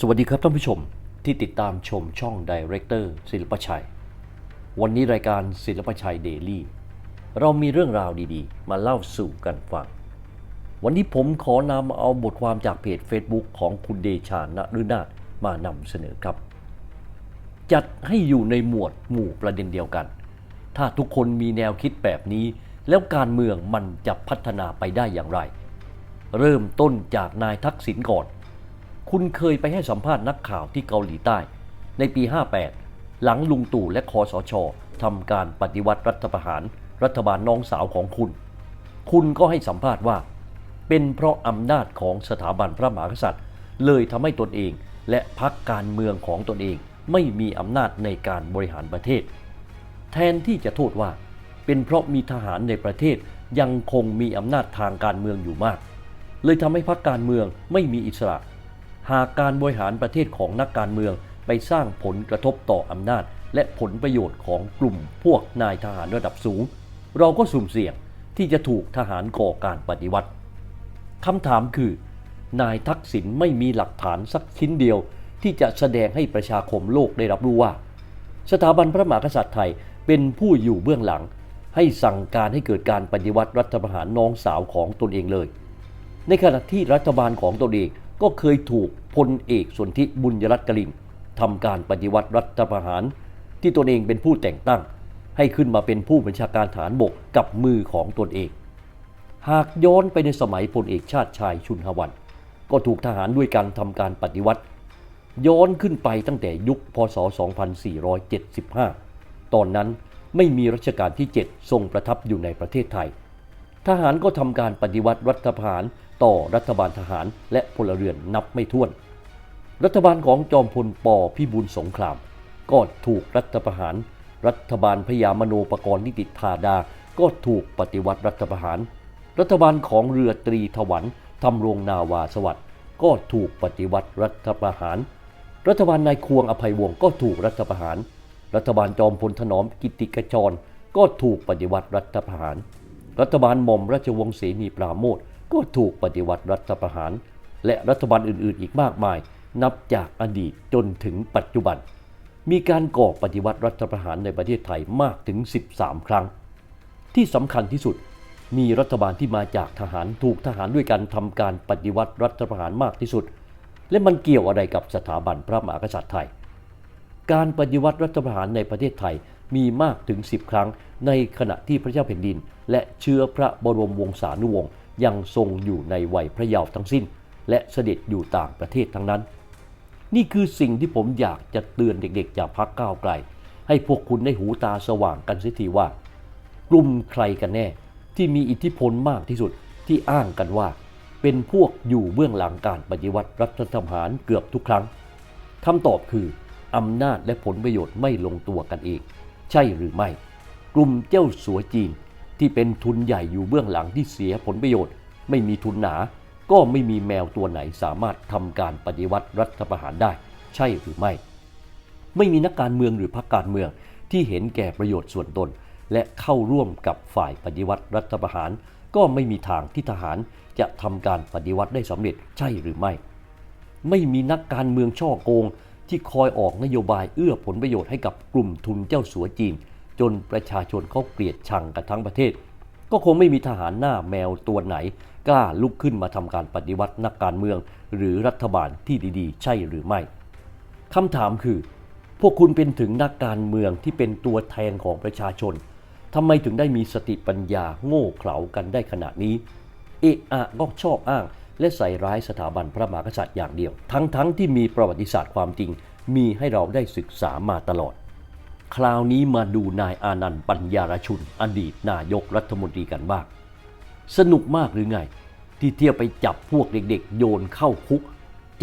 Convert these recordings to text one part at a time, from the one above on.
สวัสดีครับท่านผู้ชมที่ติดตามชมช่องดีเรคเตอร์ศิลปชัย วันนี้รายการศิลปชัยเดลี่เรามีเรื่องราวดีๆ มาเล่าสู่กันฟัง วันนี้ผมขอนำเอาบทความจากเพจ Facebook ของคุณเดชาณฤนาถมานำเสนอครับ จัดให้อยู่ในหมวดหมู่ประเด็นเดียวกัน ถ้าทุกคนมีแนวคิดแบบนี้ แล้วการเมืองมันจะพัฒนาไปได้อย่างไร เริ่มต้นจากนายทักษิณก่อน คุณเคยไปให้สัมภาษณ์นักข่าวที่เกาหลีใต้ ในปี 58 หลังลุงตู่และคอสชทำการปฏิวัติรัฐประหาร รัฐบาลน้องสาวของคุณ คุณก็ให้สัมภาษณ์ว่า เป็นเพราะอำนาจของสถาบันพระมหากษัตริย์ เลยทำให้ตนเองและพรรคการเมืองของตนเองไม่มีอำนาจในการบริหารประเทศ แทนที่จะโทษว่า เป็นเพราะมีทหารในประเทศยังคงมีอำนาจทางการเมืองอยู่มาก เลยทำให้พรรคการเมืองไม่มีอิสระ หากการบริหารประเทศของนักการเมืองไปสร้างผลกระทบต่ออำนาจ และผลประโยชน์ของกลุ่มพวกนายทหารระดับสูง เราก็สุ่มเสี่ยงที่จะถูกทหารก่อการปฏิวัติคำถามคือ นายทักษิณไม่มีหลักฐานสักชิ้นเดียว ที่จะแสดงให้ประชาคมโลกได้รับรู้ว่า สถาบันพระมหากษัตริย์ไทยเป็นผู้อยู่เบื้องหลัง ให้สั่งการให้เกิดการปฏิวัติรัฐประหารน้องสาวของตนเองเลย ในขณะที่รัฐบาลของตนเอง ก็เคยถูกพลเอกสนธิบุญยรัตน์กลินทำการปฏิวัติรัฐประหาร ที่ตนเองเป็นผู้แต่งตั้ง ให้ขึ้นมาเป็นผู้บัญชาการฐานบกกับมือของตนเอง หากย้อนไปในสมัยพลเอกชาติชายชุนหวัน ก็ถูกทหารด้วยการทำการปฏิวัติ ย้อนขึ้นไปตั้งแต่ยุคพศ 2475 ตอนนั้นไม่มีรัชกาลที่ 7 ทรงประทับอยู่ในประเทศไทย ทหารก็ทำการปฏิวัติรัฐประหารต่อรัฐบาลทหารและพลเรือนนับไม่ถ้วน รัฐบาลของจอมพลปพิบูลสงคราม ก็ถูกรัฐประหาร รัฐบาลพยามโนปกรณ์นิติธาดา ก็ถูกปฏิวัติรัฐประหาร รัฐบาลของเรือตรีถวันทำรงนาวาสวัสดิ์ก็ถูกปฏิวัติรัฐประหาร รัฐบาลนายควงอภัยวงศ์ก็ถูกรัฐประหาร รัฐบาลจอมพลถนอมกิติกจร ก็ถูกปฏิวัติรัฐประหาร รัฐบาลหม่อมราชวงศ์เสนีปราโมทก็ถูกปฏิวัติรัฐประหาร และรัฐบาลอื่นๆ อีกมากมาย นับจากอดีตจนถึงปัจจุบัน มีการก่อปฏิวัติรัฐประหารในประเทศไทยมากถึง 13 ครั้ง ที่สำคัญที่สุดมีรัฐบาลที่มาจากทหารถูกทหารด้วยกันทำการปฏิวัติรัฐประหารมากที่สุด และมันเกี่ยวอะไรกับสถาบันพระมหากษัตริย์ไทย การปฏิวัติรัฐประหารในประเทศไทย มีมากถึง 10 ครั้ง ในขณะที่พระเจ้าแผ่นดิน และเชื้อพระบรมวงศานุวงศ์ยังทรงอยู่ในวัยพระเยาว์ทั้งสิ้น และเสด็จอยู่ต่างประเทศทั้งนั้น นี่คือสิ่งที่ผมอยากจะเตือนเด็กๆจากพรรคก้าวไกล ให้พวกคุณได้หูตาสว่างกันเสียทีว่า กลุ่มใครกันแน่ ที่มีอิทธิพลมากที่สุดที่อ้างกันว่า เป็นพวกอยู่เบื้องหลังการปฏิวัติรัฐประหารเกือบทุกครั้งคำตอบคืออำนาจและผลประโยชน์ไม่ลงตัวกันเอง ใช่หรือไม่ กลุ่มเจ้าสัวจีนที่เป็นทุนใหญ่อยู่เบื้องหลังที่เสียผลประโยชน์ ไม่มีทุนหนา ก็ไม่มีแมวตัวไหนสามารถทำการปฏิวัติรัฐประหารได้ ใช่หรือไม่ ไม่มีนักการเมืองหรือพรรคการเมืองที่เห็นแก่ประโยชน์ส่วนตน และเข้าร่วมกับฝ่ายปฏิวัติรัฐประหาร ก็ไม่มีทางที่ทหารจะทำการปฏิวัติได้สำเร็จใช่หรือไม่ ไม่มีนักการเมืองช่อโกง ที่คอยออกนโยบายเอื้อผลประโยชน์ให้กับกลุ่มทุนเจ้าสัวจีน จนประชาชนเขาเกลียดชังกันทั้งประเทศ ก็คงไม่มีทหารหน้าแมวตัวไหน กล้าลุกขึ้นมาทำการปฏิวัตินักการเมือง หรือรัฐบาลที่ดีๆ ใช่หรือไม่คำถามคือ พวกคุณเป็นถึงนักการเมืองที่เป็นตัวแทนของประชาชนทำไมถึงได้มีสติปัญญาโง่เขลากันได้ขนาดนี้ เอะอะก็ชอบอ้าง และใส่ร้ายสถาบันพระมหากษัตริย์อย่างเดียว ทั้งๆทที่มีประวัติศาสตร์ความจริง มีให้เราได้ศึกษามาตลอด คราวนี้มาดูนายอานันต์ปัญญารชุน อดีตนายกรัฐมนตรีกันบ้างสนุกมากหรือไง ที่เที่ยวไปจับพวกเด็กๆ โยนเข้าคุก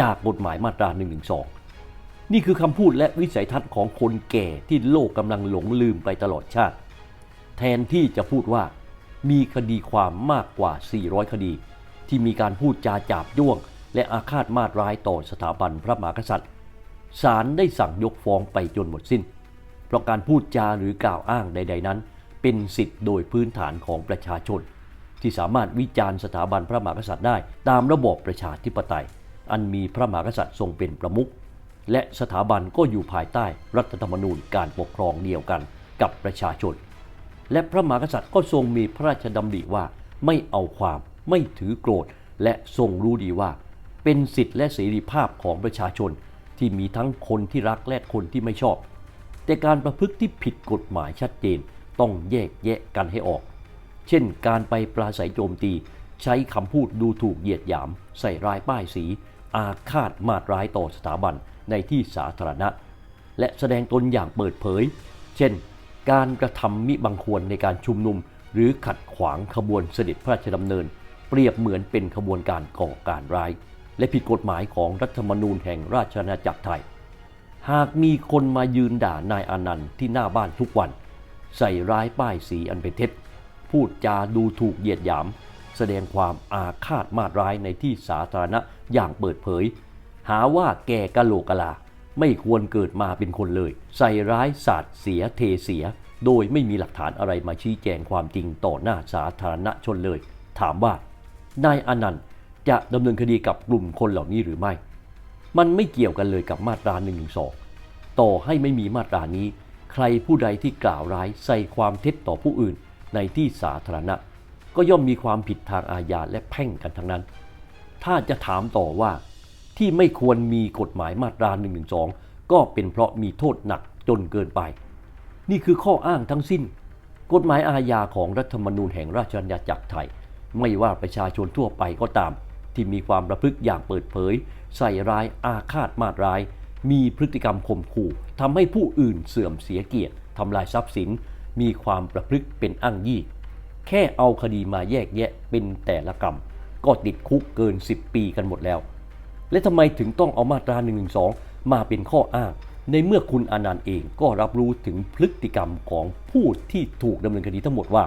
จากกฎหมายมาตรา1นึนี่คือคำพูดและวิสัยทัศน์ของคนแก่ที่โลกกำลังหลงลืมไปตลอดชาติ แทนที่จะพูดว่ามีคดีความมากกว่า 400 คดี ที่มีการพูดจาจาบย่วง และอาฆาตมาตร้ายต่อสถาบันพระมหากษัตริย์ ศาลได้สั่งยกฟ้องไปจนหมดสิ้น เพราะการพูดจาหรือกล่าวอ้างใด ๆ นั้น เป็นสิทธิ์โดยพื้นฐานของประชาชน ที่สามารถวิจารณ์สถาบันพระมหากษัตริย์ได้ตามระบอบประชาธิปไตย อันมีพระมหากษัตริย์ทรงเป็นประมุขและสถาบันก็อยู่ภายใต้รัฐธรรมนูญการปกครองเดียวกันกับประชาชน และพระมหากษัตริย์ก็ทรงมีพระราชดำริว่าไม่เอาความ ไม่ถือโกรธ และทรงรู้ดีว่า เป็นสิทธิและเสรีภาพของประชาชนที่มีทั้งคนที่รักและคนที่ไม่ชอบ แต่การประพฤติที่ผิดกฎหมายชัดเจนต้องแยกแยะกันให้ออก เช่น การไปปราศัยโจมตี ใช้คำพูดดูถูกเหยียดหยาม ใส่ร้ายป้ายสี อาฆาตมาดร้ายต่อสถาบันในที่สาธารณะ และแสดงตนอย่างเปิดเผย เช่น การกระทำมิบังควรในการชุมนุม หรือขัดขวางขบวนเสด็จพระราชดำเนิน เปรียบเหมือนเป็นขบวนการก่อการร้าย และผิดกฎหมายของรัฐธรรมนูญแห่งราชอาณาจักรไทย หากมีคนมายืนด่านายอานันต์ที่หน้าบ้านทุกวัน ใส่ร้ายป้ายสีอันเป็นเท็จ พูดจาดูถูกเหยียดหยาม แสดงความอาฆาตมาดร้ายในที่สาธารณะอย่างเปิดเผย หาว่าแกกะโหลกกะลาไม่ควรเกิดมาเป็นคนเลย ใส่ร้ายสาดเสียเทเสีย โดยไม่มีหลักฐานอะไรมาชี้แจงความจริงต่อหน้าสาธารณชนเลย ถามว่า นายอนันต์จะดำเนินคดีกับกลุ่มคนเหล่านี้หรือไม่ มันไม่เกี่ยวกันเลยกับมาตรา1นึต่อให้ไม่มีมาตรานี้ ใครผู้ใดที่กล่าวร้ายใส่ความเท็จต่อผู้อื่นในที่สาธารณะ ก็ย่อมมีความผิดทางอาญาและแพ่งกันทั้งนั้น ถ้าจะถามต่อว่า ที่ไม่ควรมีกฎหมายมาตรา1นึก็เป็นเพราะมีโทษหนักจนเกินไป นี่คือข้ออ้างทั้งสิ้น กฎหมายอาญาของรัฐธรรมนูญแห่งราชอาณาจักรไทย ไม่ว่าประชาชนทั่วไปก็ตาม ที่มีความประพฤติอย่างเปิดเผย ใส่ร้ายอาฆาตมาดร้าย มีพฤติกรรมข่มขู่ทำให้ผู้อื่นเสื่อมเสียเกียรติทำลายทรัพย์สิน มีความประพฤติเป็นอ้างยี่ แค่เอาคดีมาแยกแยะเป็นแต่ละกรรม ก็ติดคุกเกิน 10 ปีกันหมดแล้ว และทำไมถึงต้องเอามาตรา1นึมาเป็นข้ออ้าง ในเมื่อคุณอนันต์เองก็รับรู้ถึงพฤติกรรมของผู้ที่ถูกดำเนินคดีทั้งหมดว่า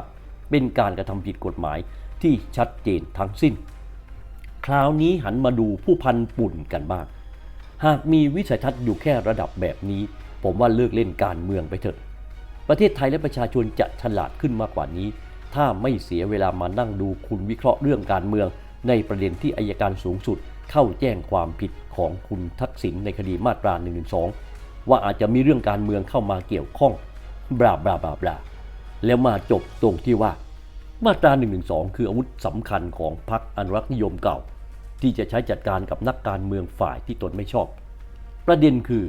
เป็นการกระทำผิดกฎหมาย ที่ชัดเจนทั้งสิ้น คราวนี้หันมาดูผู้พันปุ่นกันบ้าง หากมีวิสัยทัศน์อยู่แค่ระดับแบบนี้ ผมว่าเลิกเล่นการเมืองไปเถอะ ประเทศไทยและประชาชนจะฉลาดขึ้นมากกว่านี้ ถ้าไม่เสียเวลามานั่งดูคุณวิเคราะห์เรื่องการเมือง ในประเด็นที่อายการสูงสุดเข้าแจ้งความผิดของคุณทักษิณในคดีมาตรา1นึว่าอาจจะมีเรื่องการเมืองเข้ามาเกี่ยวข้องบลาบลาบลาบลาแล้วมาจบตรงที่ว่า มาตรา1นึคืออาวุธสำคัญของพรรคอนุรักษ์นิยมเก่า ที่จะใช้จัดการกับนักการเมืองฝ่ายที่ตนไม่ชอบ ประเด็นคือ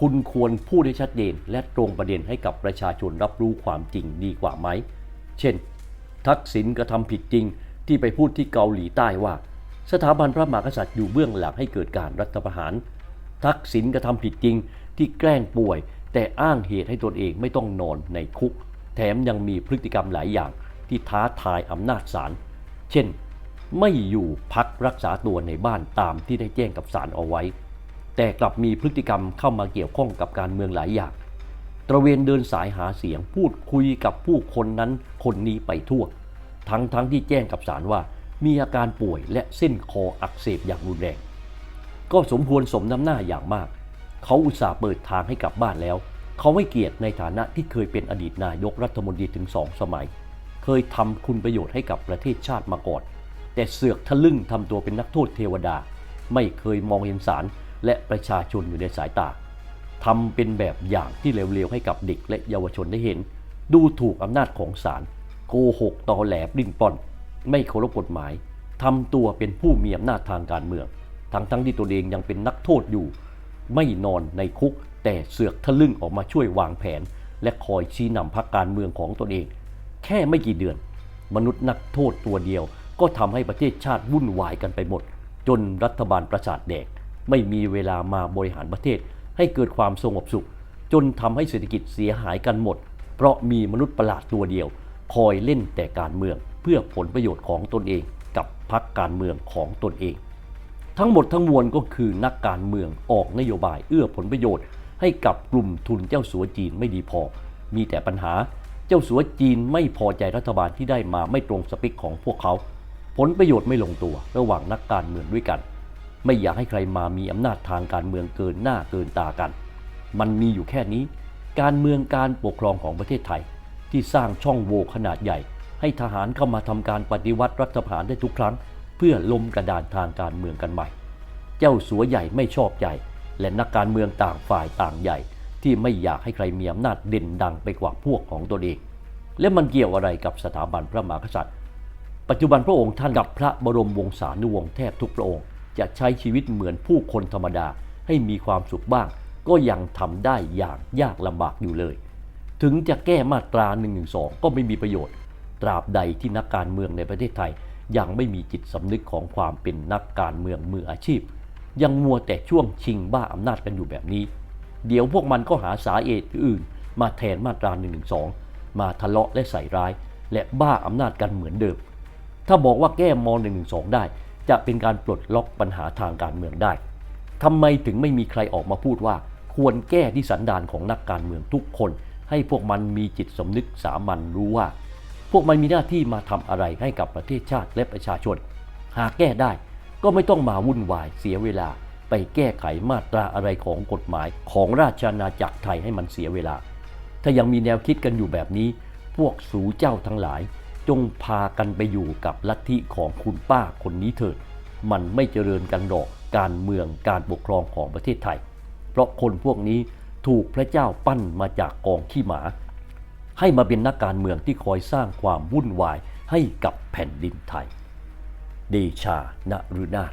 คุณควรพูดให้ชัดเจนและตรงประเด็นให้กับประชาชนรับรู้ความจริงดีกว่าไหม เช่น ทักษิณกระทำผิดจริงที่ไปพูดที่เกาหลีใต้ว่า สถาบันพระมหากษัตริย์อยู่เบื้องหลังให้เกิดการรัฐประหาร ทักษิณกระทำผิดจริงที่แกล้งป่วย แต่อ้างเหตุให้ตนเองไม่ต้องนอนในคุก แถมยังมีพฤติกรรมหลายอย่าง ที่ท้าทายอำนาจศาล เช่น ไม่อยู่พักรักษาตัวในบ้านตามที่ได้แจ้งกับศาลเอาไว้ แต่กลับมีพฤติกรรมเข้ามาเกี่ยวข้องกับการเมืองหลายอย่าง ตระเวนเดินสายหาเสียงพูดคุยกับผู้คนนั้นคนนี้ไปทั่ว ทั้งทั้งที่แจ้งกับศาลว่า มีอาการป่วยและเส้นคออักเสบอย่างรุนแรง ก็สมควรสมน้ำหน้าอย่างมาก เขาอุตส่าห์เปิดทางให้กลับบ้านแล้วเขาไม่เกียรติในฐานะที่เคยเป็นอดีตนายกรัฐมนตรีถึงสองสมัย เคยทำคุณประโยชน์ให้กับประเทศชาติมาก่อน แต่เสือกทะลึ่งทำตัวเป็นนักโทษเทวดา ไม่เคยมองเห็นศาลและประชาชนอยู่ในสายตาทำเป็นแบบอย่างที่เลวๆให้กับเด็กและเยาวชนได้เห็น ดูถูกอำนาจของศาลโกหกตอแหลปลิ้นปอน ไม่เคารพกฎหมายทำตัวเป็นผู้มีอำนาจทางการเมือง ทั้งทั้งที่ตัวเองยังเป็นนักโทษอยู่ ไม่นอนในคุก แต่เสือกทะลึ่งออกมาช่วยวางแผน และคอยชี้นำพรรคการเมืองของตนเอง แค่ไม่กี่เดือน มนุษย์นักโทษตัวเดียว ก็ทำให้ประเทศชาติวุ่นวายกันไปหมด จนรัฐบาลประสาทแดก ไม่มีเวลามาบริหารประเทศ ให้เกิดความสงบสุข จนทำให้เศรษฐกิจเสียหายกันหมด เพราะมีมนุษย์ประหลาดตัวเดียว คอยเล่นแต่การเมือง เพื่อผลประโยชน์ของตนเอง กับพรรคการเมืองของตนเอง ทั้งหมดทั้งมวลก็คือนักการเมืองออกนโยบายเอื้อผลประโยชน์ ให้กับกลุ่มทุนเจ้าสัวจีนไม่ดีพอ มีแต่ปัญหา เจ้าสัวจีนไม่พอใจรัฐบาลที่ได้มาไม่ตรงสเปคของพวกเขา ผลประโยชน์ไม่ลงตัวระหว่างนักการเมืองด้วยกัน ไม่อยากให้ใครมามีอำนาจทางการเมืองเกินหน้าเกินตากัน มันมีอยู่แค่นี้ การเมืองการปกครองของประเทศไทย ที่สร้างช่องโหว่ขนาดใหญ่ ให้ทหารเข้ามาทำการปฏิวัติรัฐประหารได้ทุกครั้ง เพื่อล้มกระดานทางการเมืองกันใหม่ เจ้าสัวใหญ่ไม่ชอบใจและนักการเมืองต่างฝ่ายต่างใหญ่ ที่ไม่อยากให้ใครมีอำนาจเด่นดังไปกว่าพวกของตนเอง และมันเกี่ยวอะไรกับสถาบันพระมหากษัตริย์ ปัจจุบันพระองค์ท่านกับพระบรมวงศานุวงศ์แทบทุกพระองค์ จะใช้ชีวิตเหมือนผู้คนธรรมดาให้มีความสุขบ้าง ก็ยังทำได้อย่างยากลำบากอยู่เลย ถึงจะแก้มาตรา1นึก็ไม่มีประโยชน์ ตราบใดที่นักการเมืองในประเทศไทย ยังไม่มีจิตสำนึกของความเป็นนักการเมืองมืออาชีพ ยังมัวแต่ช่วงชิงบ้าอำนาจกันอยู่แบบนี้ เดี๋ยวพวกมันก็หาสาเหตุอื่น มาแทนมาตรา1นึมาทะเลาะและใส่ร้าย และบ้าอำนาจกันเหมือนเดิม ถ้าบอกว่าแก้ม .112 ได้ จะเป็นการปลดล็อกปัญหาทางการเมืองได้ทำไมถึงไม่มีใครออกมาพูดว่า ควรแก้ที่สันดานของนักการเมืองทุกคน ให้พวกมันมีจิตสำนึกสามัญรู้ว่า พวกมันมีหน้าที่มาทำอะไรให้กับประเทศชาติและประชาชน หากแก้ได้ก็ไม่ต้องมาวุ่นวายเสียเวลา ไปแก้ไขมาตราอะไรของกฎหมายของราชอาณาจักรไทยให้มันเสียเวลา ถ้ายังมีแนวคิดกันอยู่แบบนี้ พวกสูเจ้าทั้งหลาย จงพากันไปอยู่กับลัทธิของคุณป้าคนนี้เถิด มันไม่เจริญกันหรอกการเมืองการปกครองของประเทศไทย เพราะคนพวกนี้ถูกพระเจ้าปั้นมาจากกองขี้หมา ให้มาเป็นนักการเมืองที่คอยสร้างความวุ่นวายให้กับแผ่นดินไทย เดชาณรุนาถ